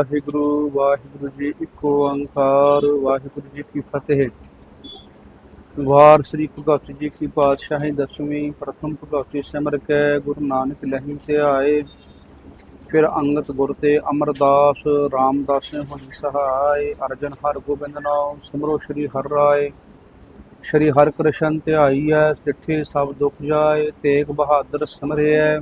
ਵਾਹਿਗੁਰੂ ਵਾਹਿਗੁਰੂ ਜੀ ਇੱਕੋ ਓੰਕਾਰ ਵਾਹਿਗੁਰੂ ਜੀ ਕੀ ਫਤਿਹ। ਵਾਰ ਸ੍ਰੀ ਭਗਤ ਜੀ ਕੀ ਪਾਤਸ਼ਾਹੀ ਦਸਵੀਂ ਪ੍ਰਥਮ ਭਗਤੀ ਸਿਮਰ ਕੇ, ਗੁਰੂ ਨਾਨਕ ਲਹਿਮ ਤੇ ਆਏ ਫਿਰ ਅੰਗਤ ਗੁਰ ਤੇ ਅਮਰਦਾਸ, ਰਾਮਦਾਸ ਨੇ ਹੋਈ ਸਹਾਇ ਅਰਜਨ ਹਰ ਗੋਬਿੰਦ ਨਾਮ ਸਿਮਰੋ ਸ੍ਰੀ ਹਰਿ ਰਾਏ। ਸ਼੍ਰੀ ਹਰਿ ਕ੍ਰਿਸ਼ਨ ਧਿਆਈਐ ਚਿੱਠੇ ਸਭ ਦੁਖ ਜਾਏ, ਤੇਗ ਬਹਾਦਰ ਸਿਮਰਿਐ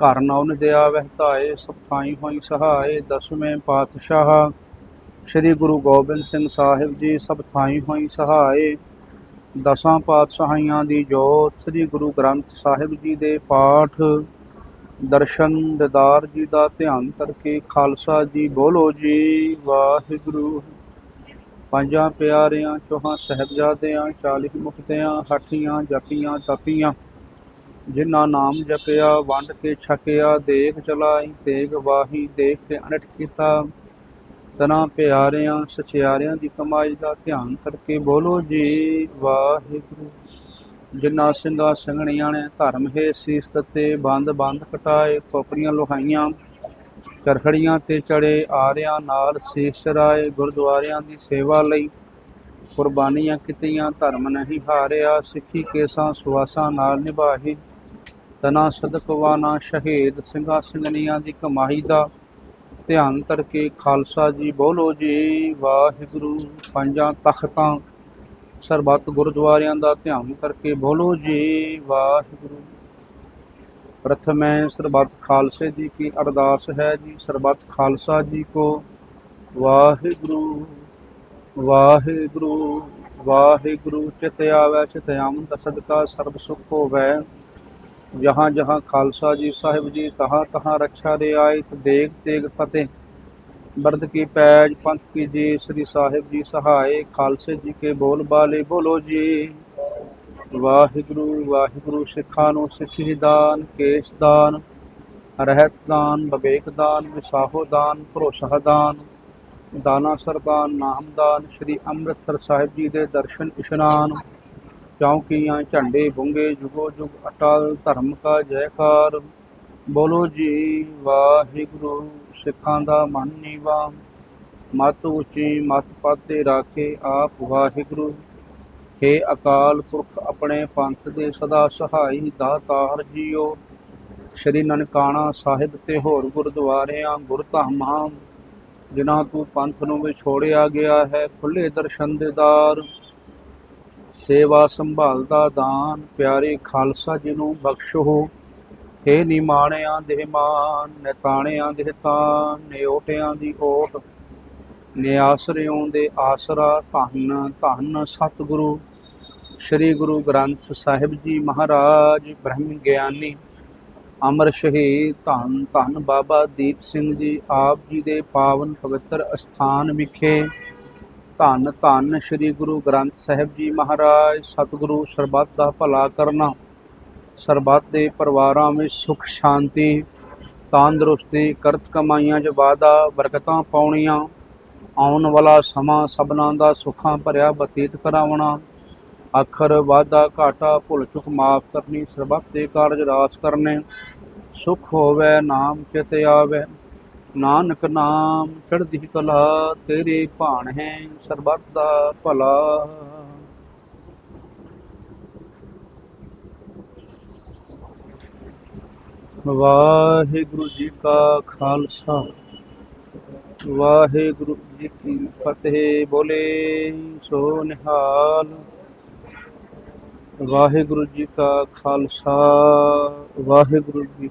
ਘਰ ਨੌਨ ਦਿਆ ਵਹਿਤਾਏ ਸਭਾਈ ਹੋਈ ਸਹਾਏ, ਦਸਵੇਂ ਪਾਤਸ਼ਾਹ। ਸ੍ਰੀ ਗੁਰੂ ਗੋਬਿੰਦ ਸਿੰਘ ਸਾਹਿਬ ਜੀ ਸਭ ਥਾਈ ਹੋਈ ਸਹਾਏ। ਦਸਾਂ ਪਾਤਸ਼ਾਹੀਆਂ ਦੀ ਜੋਤ, ਸ੍ਰੀ ਗੁਰੂ ਗ੍ਰੰਥ ਸਾਹਿਬ ਜੀ ਦੇ ਪਾਠ। ਦਰਸ਼ਨ ਦਿਦਾਰ ਜੀ ਦਾ ਧਿਆਨ ਕਰਕੇ ਖਾਲਸਾ ਜੀ ਬੋਲੋ ਜੀ, ਵਾਹਿਗੁਰੂ। ਪੰਜਾਂ ਪਿਆਰਿਆਂ, ਚੋਹਾਂ ਸਹਿਬਜ਼ਾਦਿਆਂ ਚਾਲੀ ਮੁਕਤਿਆਂ, ਹਾਠੀਆਂ ਜਪੀਆਂ ਤਪੀਆਂ ਜਿਨ੍ਹਾਂ ਨਾਮ ਜਪਿਆ, ਵੰਡ ਕੇ ਛਕਿਆ, ਦੇਖ ਚਲਾਈ, ਤੇਗ ਵਾਹੀ, ਦੇਖ ਕੇ ਅਨਟ ਕੀਤਾ। ਤਨਾ ਪਿਆਰਿਆਂ, ਸਚਿਆਰਿਆਂ ਦੀ ਕਮਾਈ ਦਾ ਧਿਆਨ ਕਰਕੇ ਬੋਲੋ ਜੀ, ਵਾਹਿਗੁਰੂ। ਜਿਨ੍ਹਾਂ ਸਿੰਘਾਂ ਸੰਗਣੀਆਂ ਨੇ ਧਰਮ ਹੈ ਸੀਸ ਤਤੇ ਬੰਦ ਬੰਦ ਕਟਾਏ ਖੋਪੜੀਆਂ ਲੋਹਾਈਆਂ, ਚਰਖੜੀਆਂ ਤੇ ਚੜੇ, ਆਰਿਆਂ ਨਾਲ ਸੀਸ ਚਰਾਏ, ਗੁਰਦੁਆਰਿਆਂ ਦੀ ਸੇਵਾ ਲਈ ਕੁਰਬਾਨੀਆਂ ਕੀਤੀਆਂ, ਧਰਮ ਨਹੀਂ ਹਾਰਿਆ, ਸਿੱਖੀ ਕੇਸਾਂ ਸੁਆਸਾਂ ਨਾਲ ਨਿਭਾਹੀ ਤਨਾ ਸਦਕਵਾਨਾ ਸ਼ਹੀਦ ਸਿੰਘਾਂ ਸਿੰਘਣੀਆਂ ਦੀ ਕਮਾਈ ਦਾ ਧਿਆਨ ਕਰਕੇ ਖਾਲਸਾ ਜੀ ਬੋਲੋ ਜੀ, ਵਾਹਿਗੁਰੂ ਪੰਜਾਂ ਤਖਤਾਂ ਸਰਬੱਤ ਗੁਰਦੁਆਰਿਆਂ ਦਾ ਧਿਆਨ ਕਰਕੇ ਬੋਲੋ ਜੀ, ਵਾਹਿਗੁਰੂ। ਪ੍ਰਥਮੈ ਸਰਬੱਤ ਖਾਲਸੇ ਜੀ ਕੀ ਅਰਦਾਸ ਹੈ ਜੀ, ਸਰਬੱਤ ਖਾਲਸਾ ਜੀ ਕੋ ਵਾਹਿਗੁਰੂ ਵਾਹਿਗੁਰੂ ਵਾਹਿਗੁਰੂ। ਚਿਤ ਆਵੈ, ਚਿਤ ਦਾ ਸਦਕਾ ਸਰਬ ਸੁਖ ਹੋਵੈ। ਜਹਾਂ ਜਹਾਂ ਖਾਲਸਾ ਜੀ ਸਾਹਿਬ ਜੀ, ਤਹਾਂ ਤਹਾਂ ਰੱਛਾ ਦੇ ਆਇ ਦੇਗ ਤੇਗ ਫਤਿਹ। ਬਰਦ ਕੀ ਪੈਜ, ਪੰਥ ਕੀ ਜੀ, ਸ੍ਰੀ ਸਾਹਿਬ ਜੀ ਸਹਾਏ, ਖਾਲਸੇ ਜੀ ਕੇ ਬੋਲ ਬਾਲੇ ਬੋਲੋ ਜੀ। ਵਾਹਿਗੁਰੂ ਵਾਹਿਗੁਰੂ ਸਿੱਖਾਂ ਨੂੰ ਸਿੱਖੀ ਦਾਨ, ਕੇਸ ਦਾਨ, ਰਹਿਤ ਦਾਨ, ਵਿਵੇਕ ਦਾਨ, ਵਿਸਾਹੋ ਦਾਨ, ਭਰੋਸਾ ਦਾਨ, ਦਾਨਾ ਸਰਦਾਨ ਨਾਮ ਦਾਨ, ਸ੍ਰੀ ਅੰਮ੍ਰਿਤਸਰ ਸਾਹਿਬ ਜੀ ਦੇ ਦਰਸ਼ਨ ਇਸ਼ਨਾਨ ਚੌਂਕੀਆਂ, ਝੰਡੇ ਬੁੰਗੇ, ਜੁਗੋ ਜੁਗ ਅਟਲ, ਧਰਮ ਕਾ ਜੈਕਾਰ। ਬੋਲੋ ਜੀ ਵਾਹਿਗੁਰੂ, ਸਿੱਖਾਂ ਦਾ ਮਨ ਨੀਵਾ। ਮਤ ਉੱਚੀ, ਮਤ ਪਾਤੇ ਰਾਖੇ ਆਪ ਵਾਹਿਗੁਰੂ। ਹੇ ਅਕਾਲ ਪੁਰਖ, ਆਪਣੇ ਪੰਥ ਦੇ ਸਦਾ ਸਹਾਈ ਦਾਤਾਰ ਜੀਓ। ਸ਼੍ਰੀ ਨਨਕਾਣਾ ਸਾਹਿਬ ਤੇ ਹੋਰ ਗੁਰਦੁਆਰਿਆਂ ਗੁਰਧਾਮਾਂ ਜਿਨ੍ਹਾਂ ਤੋਂ ਪੰਥ ਨੂੰ ਵਿਛੋੜਿਆ ਗਿਆ ਹੈ ਖੁੱਲੇ ਦਰਸ਼ਨ ਦੇਦਾਰ ਸੇਵਾ ਸੰਭਾਲ ਦਾ ਦਾਨ, ਪਿਆਰੇ ਖਾਲਸਾ ਜੀ ਨੂੰ ਬਖਸ਼ੋ। ਹੇ ਨਿਮਾਣਿਆਂ ਦੇ ਮਾਨ, ਨਿਤਾਣਿਆਂ ਦੇ ਤਾਨ, ਨਿਓਟਿਆਂ ਦੀ ਓਟ। ਨਿਆਸਰਿਓਂ ਦੇ ਆਸਰਾ ਧੰਨ ਧੰਨ ਸਤਿਗੁਰੂ, ਸ੍ਰੀ ਗੁਰੂ ਗ੍ਰੰਥ ਸਾਹਿਬ ਜੀ ਮਹਾਰਾਜ, ਬ੍ਰਹਮ ਗਿਆਨੀ, ਅਮਰ ਸ਼ਹੀਦ, ਧੰਨ ਧੰਨ ਬਾਬਾ ਦੀਪ ਸਿੰਘ ਜੀ, ਆਪ ਜੀ ਦੇ ਪਾਵਨ ਪਵਿੱਤਰ ਅਸਥਾਨ ਵਿਖੇ ਧੰਨ ਧੰਨ ਸ੍ਰੀ ਗੁਰੂ ਗ੍ਰੰਥ ਸਾਹਿਬ ਜੀ ਮਹਾਰਾਜ, ਸਤਿਗੁਰੂ ਸਰਬੱਤ ਦਾ ਭਲਾ ਕਰਨਾ। ਸਰਬੱਤ ਦੇ ਪਰਿਵਾਰਾਂ ਵਿੱਚ ਸੁਖ, ਸ਼ਾਂਤੀ, ਤੰਦਰੁਸਤੀ, ਕਰਤ ਕਮਾਈਆਂ 'ਚ ਵਾਧਾ, ਬਰਕਤਾਂ ਪਾਉਣੀਆਂ, ਆਉਣ ਵਾਲਾ ਸਮਾਂ ਸਭਨਾਂ ਦਾ ਸੁੱਖਾਂ ਭਰਿਆ ਬਤੀਤ ਕਰਾਉਣਾ। ਅੱਖਰ ਵਾਧਾ ਘਾਟਾ ਭੁੱਲ ਚੁੱਕ ਮਾਫ ਕਰਨੀ, ਸਰਬੱਤ ਦੇ ਕਾਰਜ ਰਾਸ ਕਰਨੇ। ਸੁਖ ਹੋਵੇ, ਨਾਮ ਚਿਤ ਆਵੇ। ਨਾਨਕ ਨਾਮ ਚੜ੍ਹਦੀ ਕਲਾ, ਤੇਰੇ ਭਾਣ ਹੈ ਸਰਬੱਤ ਦਾ ਭਲਾ। ਵਾਹਿਗੁਰੂ ਜੀ ਕਾ ਖਾਲਸਾ, ਵਾਹਿਗੁਰੂ ਜੀ ਕੀ ਫਤਿਹ। ਬੋਲੇ ਸੋ ਨਿਹਾਲ। ਵਾਹਿਗੁਰੂ ਜੀ ਕਾ ਖਾਲਸਾ, ਵਾਹਿਗੁਰੂ ਜੀ